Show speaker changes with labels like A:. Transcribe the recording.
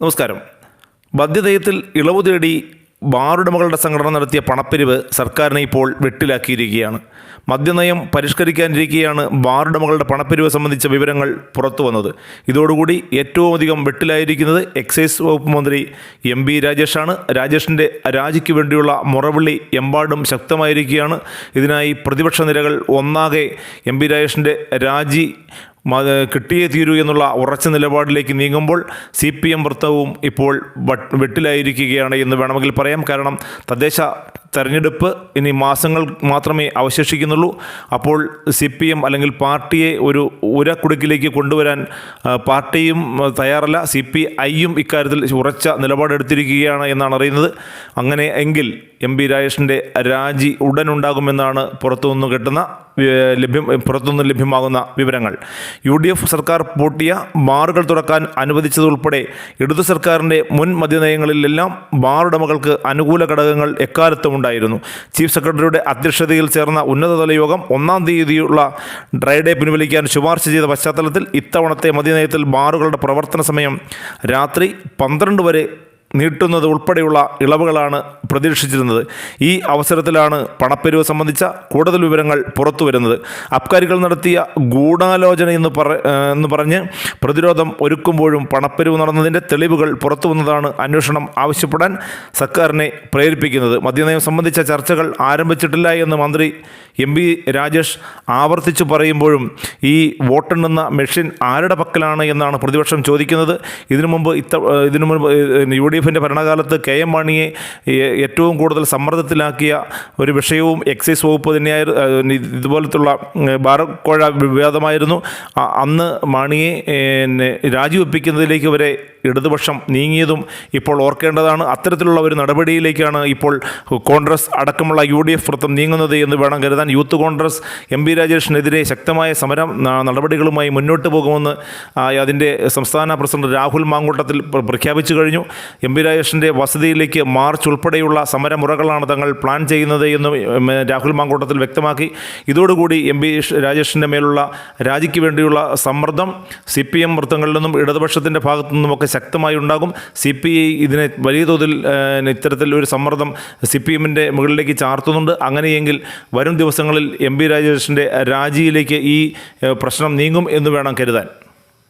A: നമസ്കാരം. ബദ്ധ്യതയത്തിൽ ഇളവ് തേടി ബാറുടമകളുടെ സംഘടന നടത്തിയ പണപ്പിരിവ് സർക്കാരിനെ ഇപ്പോൾ വെട്ടിലാക്കിയിരിക്കുകയാണ്. മദ്യനയം പരിഷ്കരിക്കാനിരിക്കെയാണ് ബാറുടമകളുടെ പണപ്പിരിവ് സംബന്ധിച്ച വിവരങ്ങൾ പുറത്തു വന്നത്. ഇതോടുകൂടി ഏറ്റവും അധികം വെട്ടിലായിരിക്കുന്നത് എക്സൈസ് വകുപ്പ് മന്ത്രി എം ബി രാജേഷാണ്. രാജേഷിന്റെ രാജിക്ക് വേണ്ടിയുള്ള മുറവിളി എമ്പാടും ശക്തമായിരിക്കുകയാണ്. ഇതിനായി പ്രതിപക്ഷ നിരകൾ ഒന്നാകെ എം ബി രാജേഷിന്റെ രാജി കിട്ടിയേ തീരൂ എന്നുള്ള ഉറച്ച നിലപാടിലേക്ക് നീങ്ങുമ്പോൾ സി പി എം വൃത്തവും ഇപ്പോൾ വെട്ടിലായിരിക്കുകയാണ് എന്ന് വേണമെങ്കിൽ പറയാം. കാരണം തദ്ദേശ തെരഞ്ഞെടുപ്പ് ഇനി മാസങ്ങൾ മാത്രമേ അവശേഷിക്കുന്നുള്ളൂ. അപ്പോൾ സി പി എം അല്ലെങ്കിൽ പാർട്ടിയെ ഒരു ഉരക്കുടുക്കിലേക്ക് കൊണ്ടുവരാൻ പാർട്ടിയും തയ്യാറല്ല. സി പി ഐയും ഇക്കാര്യത്തിൽ ഉറച്ച നിലപാടെടുത്തിരിക്കുകയാണ് എന്നാണ് അറിയുന്നത്. അങ്ങനെ എങ്കിൽ എം പി രാജേഷിന്റെ രാജി ഉടനുണ്ടാകുമെന്നാണ് പുറത്തുനിന്ന് കിട്ടുന്ന ലഭ്യം പുറത്തുനിന്ന് ലഭ്യമാകുന്ന വിവരങ്ങൾ. യു ഡി എഫ് സർക്കാർ പൂട്ടിയ ബാറുകൾ തുറക്കാൻ അനുവദിച്ചതുൾപ്പെടെ ഇടതു സർക്കാരിന്റെ മുൻ മദ്യനയങ്ങളിലെല്ലാം ബാറുടമകൾക്ക് അനുകൂല ഘടകങ്ങൾ എക്കാലത്തും ഉണ്ടായിരുന്നു. ചീഫ് സെക്രട്ടറിയുടെ അധ്യക്ഷതയിൽ ചേർന്ന ഉന്നതതല യോഗം ഒന്നാം തീയതിയുള്ള ഡ്രൈ ഡേ പിൻവലിക്കാൻ ശുപാർശ ചെയ്ത പശ്ചാത്തലത്തിൽ ഇത്തവണത്തെ മതിനയത്തിൽ ബാറുകളുടെ പ്രവർത്തന സമയം രാത്രി പന്ത്രണ്ട് വരെ നീട്ടുന്നത് ഉൾപ്പെടെയുള്ള ഇളവുകളാണ് പ്രതീക്ഷിച്ചിരുന്നത്. ഈ അവസരത്തിലാണ് പണപ്പെരുവ് സംബന്ധിച്ച കൂടുതൽ വിവരങ്ങൾ പുറത്തു വരുന്നത്. അബ്കാരികൾ നടത്തിയ ഗൂഢാലോചന എന്ന് പറ എന്ന് പറഞ്ഞ് പ്രതിരോധം ഒരുക്കുമ്പോഴും പണപ്പെരുവ് നടന്നതിന്റെ തെളിവുകൾ പുറത്തു വന്നതാണ് അന്വേഷണം ആവശ്യപ്പെടാൻ സർക്കാരിനെ പ്രേരിപ്പിക്കുന്നത്. മദ്യനയം സംബന്ധിച്ച ചർച്ചകൾ ആരംഭിച്ചിട്ടില്ല എന്ന് മന്ത്രി എം ബി രാജേഷ് ആവർത്തിച്ചു പറയുമ്പോഴും ഈ വോട്ടെണ്ണുന്ന മെഷീൻ ആരുടെ പക്കലാണ് എന്നാണ് പ്രതിപക്ഷം ചോദിക്കുന്നത്. ഇതിനു മുമ്പ് ഇത്ത ഇതിനു മുമ്പ് യു ഡി എഫിന്റെ ഭരണകാലത്ത് കെ എം മാണിയെ ഏറ്റവും കൂടുതൽ സമ്മർദ്ദത്തിലാക്കിയ ഒരു വിഷയവും എക്സൈസ് വകുപ്പ് തന്നെയായിരുന്നു ഇതുപോലത്തുള്ള ബാറക്കോഴ വിവാദമായിരുന്നു. അന്ന് മാണിയെ രാജിവെപ്പിക്കുന്നതിലേക്ക് വരെ ഇടതുപക്ഷം നീങ്ങിയതും ഇപ്പോൾ ഓർക്കേണ്ടതാണ്. അത്തരത്തിലുള്ള ഒരു നടപടിയിലേക്കാണ് ഇപ്പോൾ കോൺഗ്രസ് അടക്കമുള്ള യു ഡി എഫ് വൃത്തം നീങ്ങുന്നത് എന്ന് വേണം കരുതാൻ. യൂത്ത് കോൺഗ്രസ് എം പി രാജേഷിനെതിരെ ശക്തമായ സമരം നടപടികളുമായി മുന്നോട്ട് പോകുമെന്ന് അതിന്റെ സംസ്ഥാന പ്രസിഡന്റ് രാഹുൽ മാങ്കൂട്ടത്തിൽ പ്രഖ്യാപിച്ചു കഴിഞ്ഞു. എം പി രാജേഷിന്റെ വസതിയിലേക്ക് മാർച്ച് ഉൾപ്പെടെയുള്ള സമരമുറകളാണ് തങ്ങൾ പ്ലാൻ ചെയ്യുന്നത് എന്ന് രാഹുൽ മാങ്കൂട്ടത്തിൽ വ്യക്തമാക്കി. ഇതോടുകൂടി എം പി രാജേഷിന്റെ മേലുള്ള രാജിക്ക് വേണ്ടിയുള്ള സമ്മർദ്ദം സി പി എം വൃത്തങ്ങളിൽ നിന്നും ഇടതുപക്ഷത്തിന്റെ ഭാഗത്തു നിന്നുമൊക്കെ ശക്തമായി ഉണ്ടാകും സി പി ഐ ഇതിനെ വലിയ തോതിൽ ഇത്തരത്തിൽ ഒരു സമ്മർദ്ദം സി പി എമ്മിന്റെ മുകളിലേക്ക് ചാർത്തുന്നുണ്ട്. അങ്ങനെയെങ്കിൽ വരും ദിവസങ്ങളിൽ എം പി രാജേഷിന്റെ രാജിയിലേക്ക് ഈ പ്രശ്നം നീങ്ങും എന്ന് വേണം കരുതാൻ.